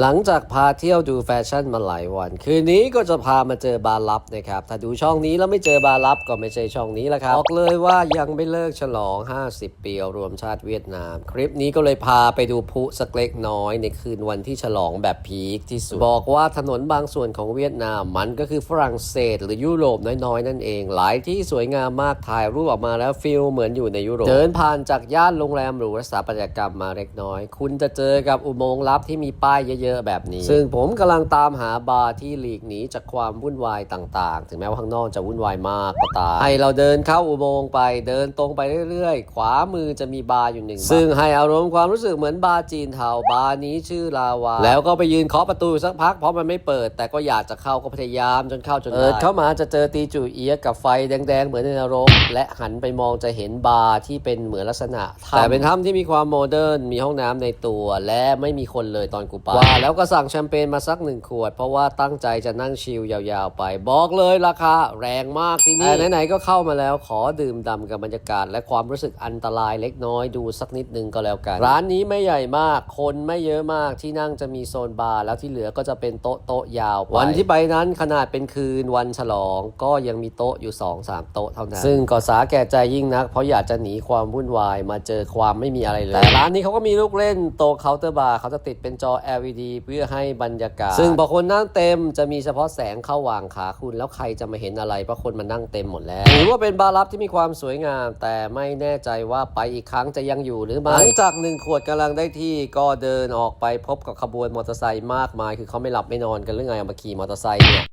หลังจากพาเที่ยวดูแฟชั่นมาหลายวัน คืนนี้ก็จะพามาเจอบาร์ลับนะครับ ถ้าดูช่องนี้แล้วไม่เจอบาร์ลับก็ไม่ใช่ช่องนี้แหละครับบอกเลยว่ายังไม่เลิกฉลอง 50 ปีรวมชาติเวียดนาม คลิปนี้ก็เลยพาไปดูพุสักเล็กน้อยในคืนวันที่ฉลองแบบพีคที่สุด บอกว่าถนนบางส่วนของเวียดนามมันก็คือฝรั่งเศส หรือยุโรปน้อยๆ นั่นเอง หลายที่สวยงามมากถ่ายรูปออกมาแล้วฟิลเหมือนอยู่ในยุโรปเดินผ่านจากย่านโรงแรมหรูสถาปัตยกรรมมาเล็กน้อย คุณจะเจอกับอุโมงค์ลับที่มีป้ายเยอะๆแบบนี้ ซึ่งผมกำลังตามหาบาร์ที่หลีกหนีจากความวุ่นวายต่างๆ ถึงแม้ว่าข้างนอกจะวุ่นวายมากก็ตามให้เราเดินเข้าอุโมงค์ไปเดินตรงไปเรื่อยๆ ขวามือจะมีบาร์อยู่หนึ่งบาร์ซึ่งให้อารมณ์ความรู้สึกเหมือนบาร์จีนเทาบาร์นี้ชื่อลาวา แล้วก็ไปยืนเคาะประตูอยู่สักพักเพราะมันไม่เปิด แต่ก็อยากจะเข้าก็พยายามจนเข้าจนได้เปิดเข้ามาจะเจอตีจูเอียะกับไฟแดงๆเหมือนในนรกและหันไปมองจะเห็นบาร์ที่เป็นเหมือนลักษณะถ้ำแต่เป็นถ้ำที่มีความโมเดิร์นมีห้องน้ำในตัวและไม่มีคนเลยตอนกูไปว่าแล้วก็สั่งแชมเปญมาสักหนึ่งขวด เพราะว่าตั้งใจจะนั่งชิลยาวๆไป บอกเลยราคาแรงมากที่นี่แต่ไหนๆก็เข้ามาแล้วขอดื่มด่ำกับบรรยากาศ และความรู้สึกอันตรายเล็กน้อยดูสักนิดนึงก็แล้วกัน ร้านนี้ไม่ใหญ่มาก คนไม่เยอะมากที่นั่งจะมีโซนบาร์แล้วที่เหลือก็จะเป็นโต๊ะโต๊ะยาวไปวันที่ไปนั้นขนาดเป็นคืนวันฉลอง ก็ยังมีโต๊ะอยู่ 2 3 โต๊ะเท่านั้นซึ่งก็สาแก่ใจยิ่งนัก เพราะอยากจะหนีความวุ่นวายมาเจอความไม่มีอะไรเลยแต่ร้านนี้เขาก็มีลูกเล่นโต๊ะเคาน์เตอร์บาร์เขาจะติดเป็นจอ LED เพื่อให้บรรยากาศ ซึ่งพอคนนั่งเต็มจะมีเฉพาะแสงเข้าว่างขาคุณ แล้วใครจะมาเห็นอะไรเพราะคนมันนั่งเต็มหมดแล้วถือว่าเป็นบาร์ลับที่มีความสวยงาม แต่ไม่แน่ใจว่าไปอีกครั้งจะยังอยู่หรือไม่หลังจากหนึ่งขวดกำลังได้ที่ก็เดินออกไปพบกับขบวนมอเตอร์ไซค์มากมาย คือเขาไม่หลับไม่นอนกันเรื่องไงเอามาขี่มอเตอร์ไซค์เนี่ย